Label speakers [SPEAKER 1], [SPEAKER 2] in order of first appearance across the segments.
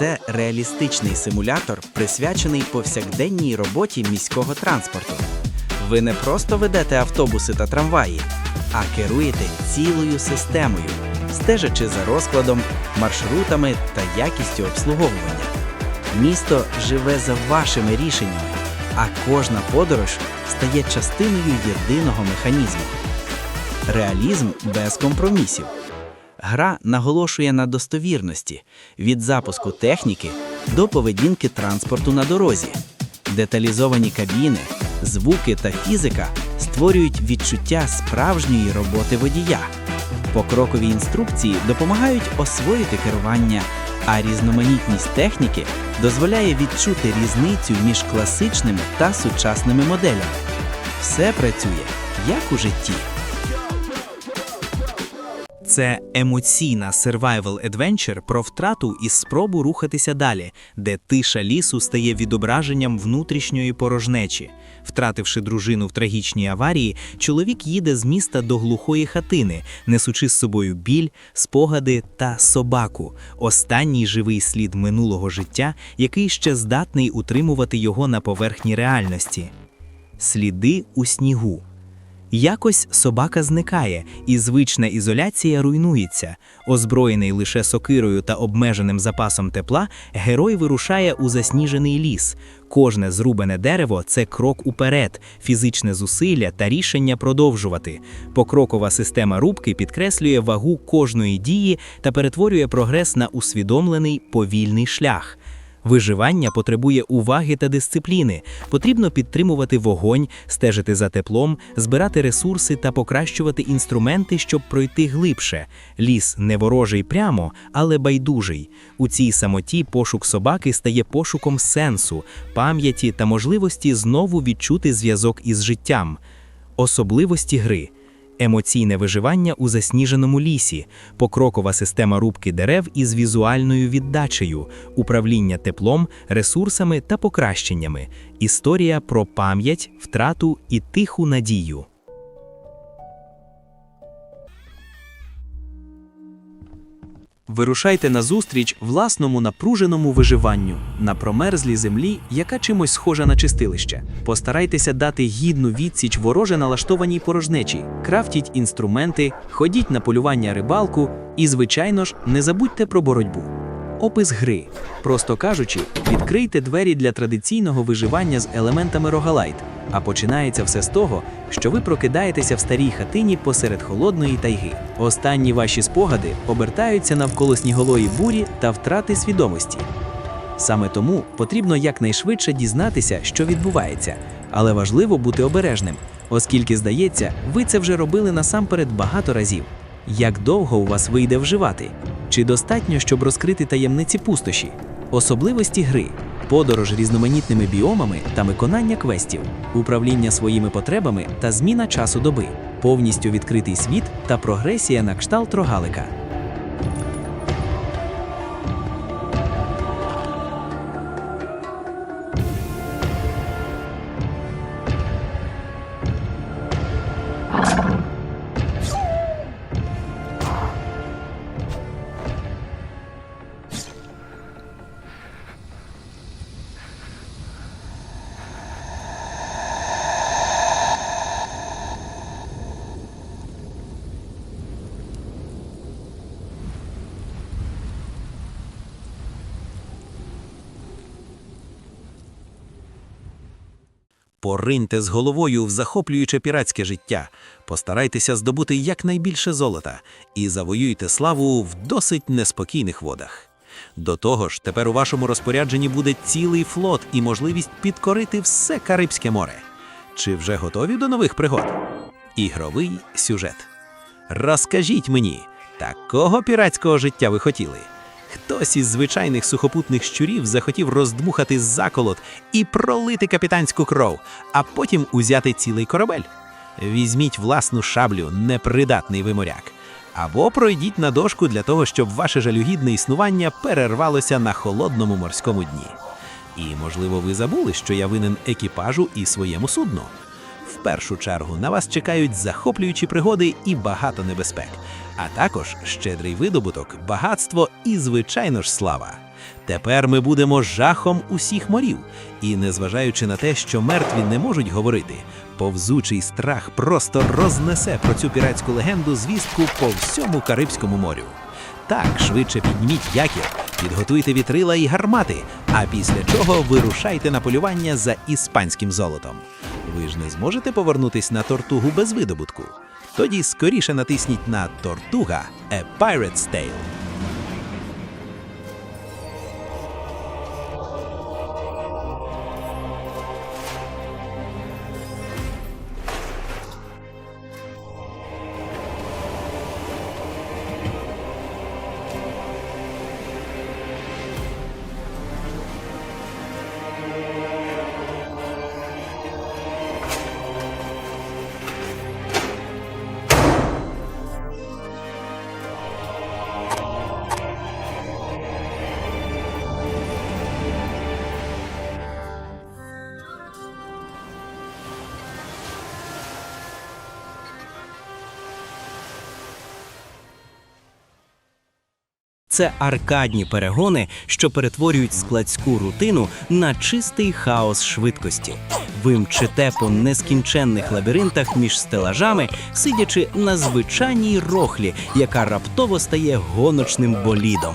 [SPEAKER 1] Це реалістичний симулятор, присвячений повсякденній роботі міського транспорту. Ви не просто ведете автобуси та трамваї, а керуєте цілою системою, стежачи за розкладом, маршрутами та якістю обслуговування. Місто живе за вашими рішеннями, а кожна подорож стає частиною єдиного механізму. Реалізм без компромісів. Гра наголошує на достовірності від запуску техніки до поведінки транспорту на дорозі. Деталізовані кабіни, звуки та фізика створюють відчуття справжньої роботи водія. Покрокові інструкції допомагають освоїти керування, а різноманітність техніки дозволяє відчути різницю між класичними та сучасними моделями. Все працює як у житті.
[SPEAKER 2] Це емоційна survival adventure про втрату і спробу рухатися далі, де тиша лісу стає відображенням внутрішньої порожнечі. Втративши дружину в трагічній аварії, чоловік їде з міста до глухої хатини, несучи з собою біль, спогади та собаку останній живий слід минулого життя, який ще здатний утримувати його на поверхні реальності. Сліди у снігу. Якось собака зникає, і звична ізоляція руйнується. Озброєний лише сокирою та обмеженим запасом тепла, герой вирушає у засніжений ліс. Кожне зрубане дерево це крок уперед, фізичне зусилля та рішення продовжувати. Покрокова система рубки підкреслює вагу кожної дії та перетворює прогрес на усвідомлений повільний шлях. Виживання потребує уваги та дисципліни. Потрібно підтримувати вогонь, стежити за теплом, збирати ресурси та покращувати інструменти, щоб пройти глибше. Ліс не ворожий прямо, але байдужий. У цій самоті пошук собаки стає пошуком сенсу, пам'яті та можливості знову відчути зв'язок із життям. Особливості гри. Емоційне виживання у засніженому лісі, покрокова система рубки дерев із візуальною віддачею, управління теплом, ресурсами та покращеннями, історія про пам'ять, втрату і тиху надію. Вирушайте назустріч власному напруженому виживанню на промерзлій землі, яка чимось схожа на чистилище. Постарайтеся дати гідну відсіч вороже налаштованій порожнечі, крафтіть інструменти, ходіть на полювання рибалку і, звичайно ж, не забудьте про боротьбу. Опис гри. Просто кажучи, відкрийте двері для традиційного виживання з елементами рогалайт, а починається все з того, що ви прокидаєтеся в старій хатині посеред холодної тайги. Останні ваші спогади обертаються навколо снігової бурі та втрати свідомості. Саме тому потрібно якнайшвидше дізнатися, що відбувається, але важливо бути обережним, оскільки, здається, ви це вже робили насамперед багато разів. Як довго у вас вийде вживати? Чи достатньо, щоб розкрити таємниці пустоші, особливості гри, подорож різноманітними біомами та виконання квестів, управління своїми потребами та зміна часу доби, повністю відкритий світ та прогресія на кшталт рогалика.
[SPEAKER 3] Пориньте з головою в захоплююче піратське життя, постарайтеся здобути якнайбільше золота і завоюйте славу в досить неспокійних водах. До того ж, тепер у вашому розпорядженні буде цілий флот і можливість підкорити все Карибське море. Чи вже готові до нових пригод? Ігровий сюжет. Розкажіть мені, такого піратського життя ви хотіли? Хтось із звичайних сухопутних щурів захотів роздмухати заколот і пролити капітанську кров, а потім узяти цілий корабель. Візьміть власну шаблю, непридатний ви моряк. Або пройдіть на дошку для того, щоб ваше жалюгідне існування перервалося на холодному морському дні. І, можливо, ви забули, що я винен екіпажу і своєму судну. В першу чергу на вас чекають захоплюючі пригоди і багато небезпек, а також щедрий видобуток, багатство і, звичайно ж, слава. Тепер ми будемо жахом усіх морів. І незважаючи на те, що мертві не можуть говорити, повзучий страх просто рознесе про цю піратську легенду звістку по всьому Карибському морю. Так, швидше підніміть якір, підготуйте вітрила і гармати, а після чого вирушайте на полювання за іспанським золотом. Ви ж не зможете повернутись на тортугу без видобутку. Тоді скоріше натисніть на Тортуга A Pirate's Tale.
[SPEAKER 1] Це аркадні перегони, що перетворюють складську рутину на чистий хаос швидкості. Ви мчите по нескінченних лабіринтах між стелажами, сидячи на звичайній рохлі, яка раптово стає гоночним болідом.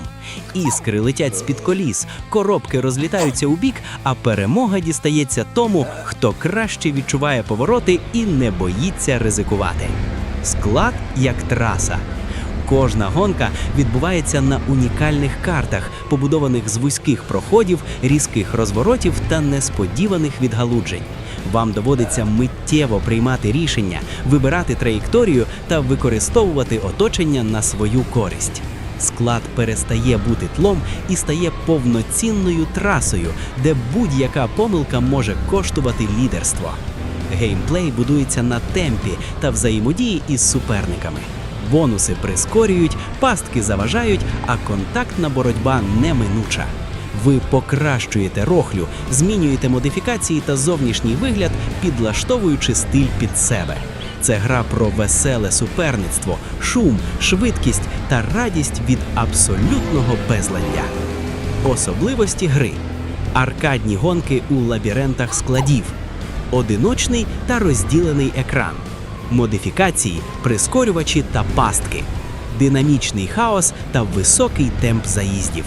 [SPEAKER 1] Іскри летять з-під коліс, коробки розлітаються у бік, а перемога дістається тому, хто краще відчуває повороти і не боїться ризикувати. Склад як траса. Кожна гонка відбувається на унікальних картах, побудованих з вузьких проходів, різких розворотів та несподіваних відгалуджень. Вам доводиться миттєво приймати рішення, вибирати траєкторію та використовувати оточення на свою користь. Склад перестає бути тлом і стає повноцінною трасою, де будь-яка помилка може коштувати лідерство. Геймплей будується на темпі та взаємодії із суперниками. Бонуси прискорюють, пастки заважають, а контактна боротьба неминуча. Ви покращуєте рохлю, змінюєте модифікації та зовнішній вигляд, підлаштовуючи стиль під себе. Це гра про веселе суперництво, шум, швидкість та радість від абсолютного безладдя. Особливості гри: аркадні гонки у лабіринтах складів, одиночний та розділений екран, модифікації, прискорювачі та пастки, динамічний хаос та високий темп заїздів.